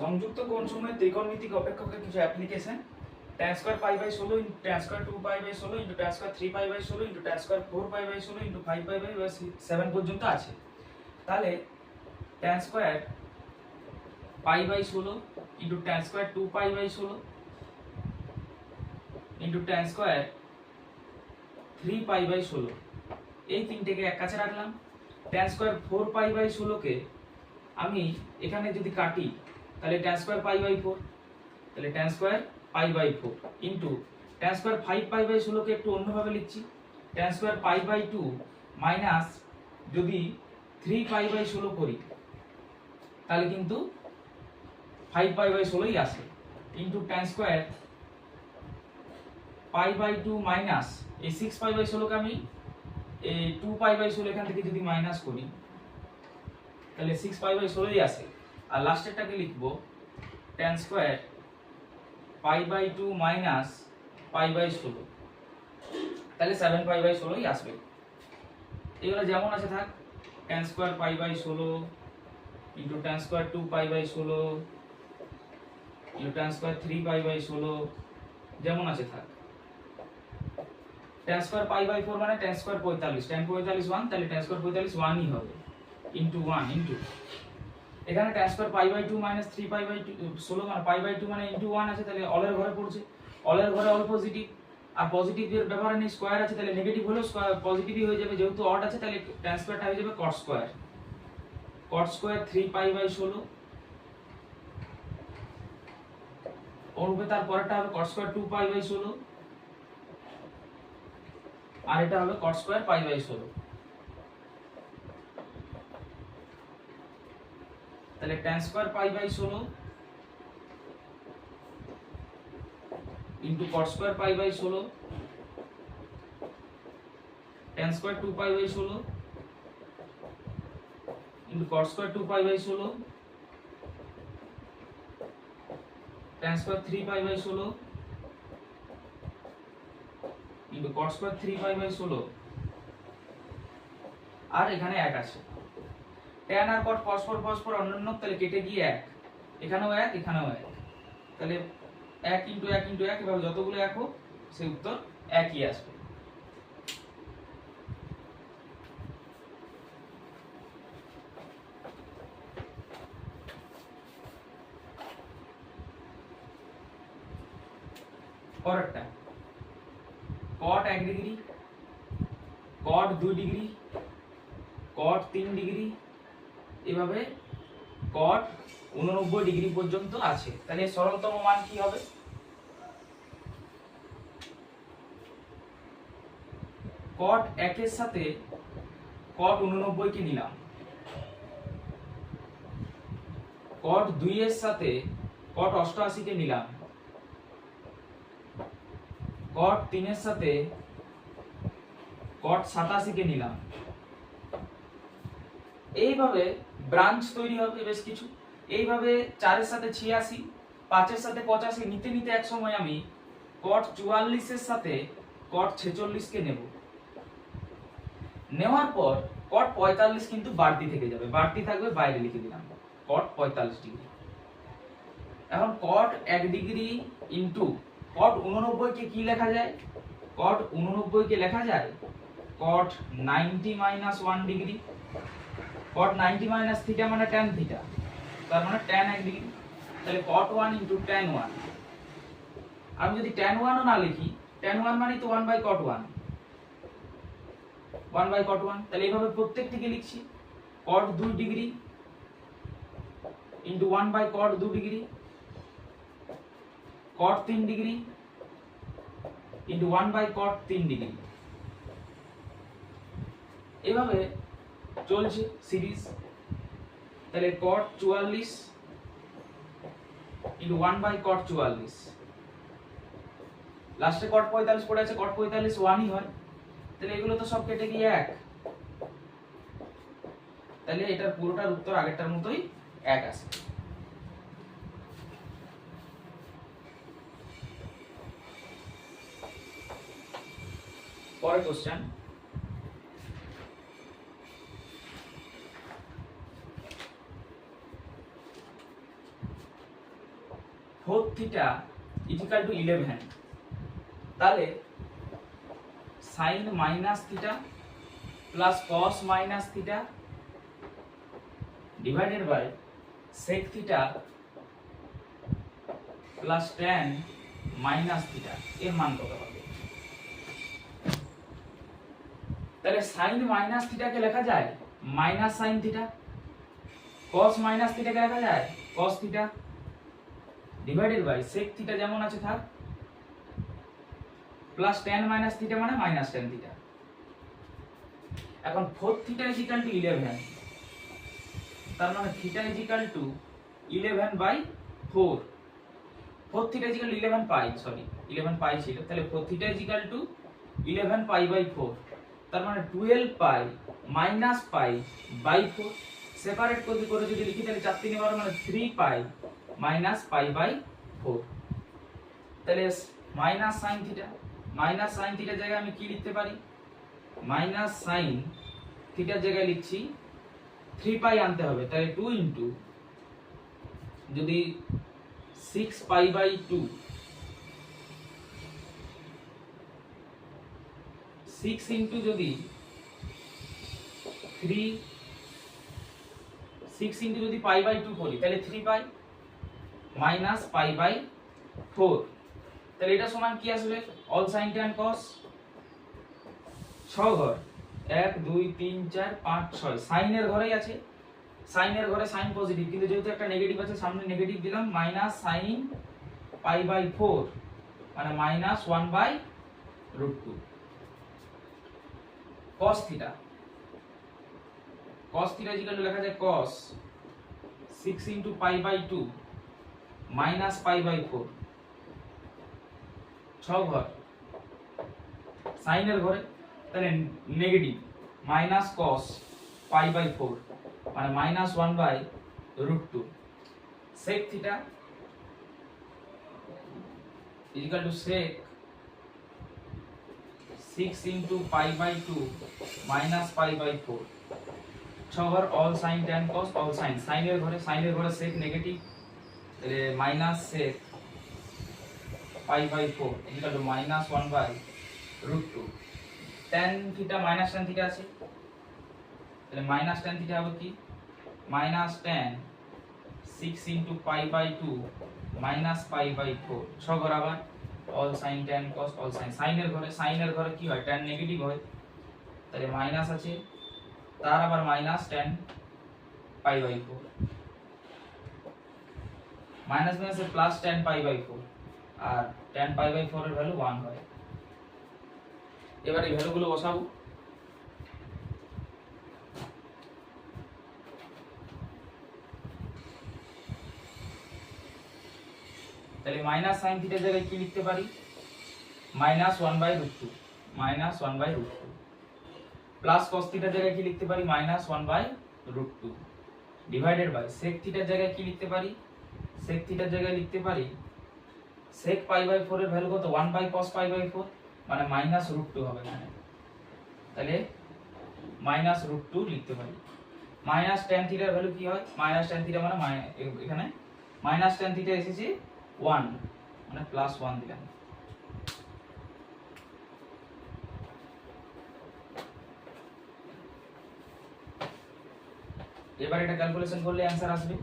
সংযুক্ত কোণ সময়ের ত্রিকোণমিতিক অপেক্ষকের কিছু application tan square pi by ষোলো into tan square two pi by ষোলো into tan square three pi by ষোলো into tan square four pi by ষোলো into five pi by seven পর্যন্ত আছে। তাহলে ট্যান স্কোয়ার পাই বাই ষোলো into tan square two pi by ষোলো into tan square three pi by ষোলো। এই তিনটেকে এক কাছে রাখলাম। Tan square four pi by ষোলোকে আমি এখানে যদি কাটি তাহলে tan square pi by four তাহলে tan square pi by four into tan square five pi by ষোলোকে একটু অন্যভাবে লিখছি tan square pi by two minus যদি থ্রি পাই বাই ষোলো করি তাহলে কিন্তু ফাইভ পাই বাই ষোলোই আসে into tan square pi by two minus এই সিক্স পাই বাই ষোলোকে আমি এই টু পাই বাই ষোলো এখান থেকে যদি মাইনাস করি তাহলে সিক্স পাই বাই ষোলোই আসে আর লাস্টেরটাকে লিখব? Tan square pi by two minus pi by ষোলো। তাহলে সেভেন পাই বাই ষোলোই আসবে। এগুলো যেমন আছে থাক টেন স্কোয়ার পাই বাই ষোলো into tan square two pi by ষোলো into tan square three pi by ষোলো, যেমন আছে থাক। Tan square pi by four মানে টেন স্কোয়ার পঁয়তাল্লিশ। টেন পঁয়তাল্লিশ ওয়ান তাহলে টেন স্কোয়ার পঁয়তাল্লিশ ওয়ানই হবে। ইন্টু ওয়ান ইন্টু এখানে tan square pi by two minus three pi by two ষোলো মানে পাই বাই টু মানে ইন্টু ওয়ান আছে, তাহলে অলের ঘরে পড়ছে। অলের ঘরে অল পজিটিভ আর পজিটিভ এর ব্যাপারে নেই স্কোয়ার আছে, তাহলে নেগেটিভ হলেও পজিটিভই হয়ে যাবে। যেহেতু অড আছে, তাহলে টেন স্কোয়ারটা হয়ে যাবে cot square cot square three pi by ষোলো। অনুরূপে তার পরেরটা হবে cot square two pi by ষোলো। আর এটা হবে কট স্কোয়ার পাই বাই ষোলো। তাহলে ট্যান স্কোয়ার পাই বাই ষোলো into cot square pi by ষোলো tan square two pi by ষোলো into cot square two pi by ষোলো tan square three pi by ষোলো into cot square three pi by ষোলো। আর এখানে এক আছে। ট্যান আর কট পরস্পর পরস্পর অন্যান্য, তাহলে কেটে গিয়ে এক। এখানেও এক এখানেও এক। তাহলে এক ইন্টু এক ইন্টু এক, এভাবে যতগুলো এক হোক সেই উত্তর একই আসবে। পরেরটা। কট এক ডিগ্রি কট দুই ডিগ্রি কট তিন ডিগ্রি এভাবে কট উননব্বই ডিগ্রি পর্যন্ত আছে। তাহলে সরলতম মান কি হবে? কট একের সাথে কট উননব্বই কে নিলাম। কট দুই এর সাথে কট অষ্টআশি কে নিলাম। কট তিনের সাথে কট সাতাশি কে নিলাম। এইভাবে ব্রাঞ্চ তৈরি হবে বেশ কিছু। এইভাবে চারের সাথে ছিয়াশি, পাঁচের সাথে পঁচাশি, নিতে নিতে এক সময় আমি কট চুয়াল্লিশের সাথে কট ছেচল্লিশকে নেব। নেওয়ার পর কট পঁয়তাল্লিশ কিন্তু বাড়তি থেকে যাবে। বাড়তি থাকবে বাইরে লিখে দিলাম। কট পঁয়তাল্লিশ ডিগ্রি। এখন কট এক ডিগ্রি ইন্টু কট উননব্বইকে কি লেখা যায়? কট উননব্বই কে লেখা যায় cot ninety minus one degree. Cot ninety minus theta মানে ট্যান থিটা তার মানে ট্যান এক ডিগ্রি তাহলে cot one into tan one আমি যদি ট্যান ওয়ানও না লিখি ট্যান ওয়ান মানে তো one by cot one one by cot one তাহলে এইভাবে প্রত্যেকটিকে লিখছি। কট দুই degree into one by cot দু ডিগ্রি কট তিন degree into one by cot তিন ডিগ্রি এভাবে চলছে সিরিজ। তাহলে কট চুয়াল্লিশ ইন্টু ওয়ান বাই কট চুয়াল্লিশ। লাস্টে কট পঁয়তাল্লিশ পড়ে আছে কট পঁয়তাল্লিশ ওয়ানই হয়। তাহলে এগুলো তো সব কেটে গিয়ে এক। তাহলে এটার পুরোটার উত্তর আগেরটার মতোই এক আসে পরের question four theta is equal to eleven তাহলে sine minus theta plus cos minus theta divided by sec theta plus tan minus theta এর মান কত হবে? তাহলে সাইন মাইনাস থিটাকে লেখা যায়? Minus sine theta cos minus থিটাকে লেখা যায়? Cos theta divided by sec theta যেমন আছে থাক প্লাস টেন মাইনাস থিটা মানে মাইনাস টেন থিটা এখন four theta is to eleven তার মানে theta is to eleven by four four theta is eleven pi sorry eleven pi ছিল। তাহলে four theta is to eleven pi by four তার মানে twelve pi minus pi by four separate করে যদি লিখি, তাহলে চার তিন বারো মানে three pi minus pi by four তাহলে minus sine theta minus sine থিটার জায়গায় আমি কি লিখতে পারি? মাইনাস সাইন থিটার জায়গায় লিখছি থ্রি পাই আনতে হবে, তাহলে টু ইন্টু যদি six pi by two six into যদি থ্রি সিক্স ইন্টু যদি পাই বাই টু করি, তাহলে three pi minus pi by four তাহলে এটা সমান কি আসবে অল সাইন ট্যান কস ছ ঘর। এক, দুই, তিন, চার, পাঁচ, ছয়। সাইনের ঘরেই আছে। সাইনের ঘরে সাইন পজিটিভ কিন্তু যেহেতু একটা নেগেটিভ আছে, সামনে নেগেটিভ দিলাম minus sine pi by four মানে minus one by root two cos theta cos theta to লেখা যায় cos 6 into pi by 2 minus pi by 4 6 ঘর। সাইনের ঘরে, তাহলে negative. Minus cos pi by 4 মানে minus 1 by root 2 sec theta equal to sec 6 into pi by 2 minus pi by 4 ছঘর all sine tan cos all sine সাইনের ঘরে সাইনের ঘরে sec negative তাহলে minus sec pi by four equal to minus one by root two tan theta minus tan theta আছে। তাহলে minus tan theta হবে কি? Minus tan six into pi by two minus pi by four ছঘর আবার। All sine tan cos all sine সাইনের ঘরে সাইনের ঘরে কি হয়? ট্যান নেগেটিভ হয়। তাহলে মাইনাস আছে। তার আবার minus tan pi by four minus মাইনাসে plus tan pi by four R tan pi by four এর ভ্যালু ওয়ান হয়। এবার এই ভ্যালুগুলো বসাবো। তাহলে মাইনাস সাইন থিটার জায়গায় কি লিখতে পারি? Minus one by root two minus one by root two plus cos থিটার জায়গায় কি লিখতে পারি? Minus one by root two divided by sec থিটার জায়গায় কি লিখতে পারি? সেক থিটার জায়গায় লিখতে পারি। পাই বাই ফোর এর ভ্যালু কত? One by cos pi by four মানে মাইনাস রুট টু হবে এখানে। তাহলে মাইনাস রুট টু লিখতে পারি। মাইনাস টেন থিটার ভ্যালু কি হয়? মাইনাস টেন থিটা মানে এখানে মাইনাস টেন থিটা এসেছে ওয়ান মানে প্লাস ওয়ান দিলাম। এবার এটা ক্যালকুলেশন করলে অ্যান্সার আসবে।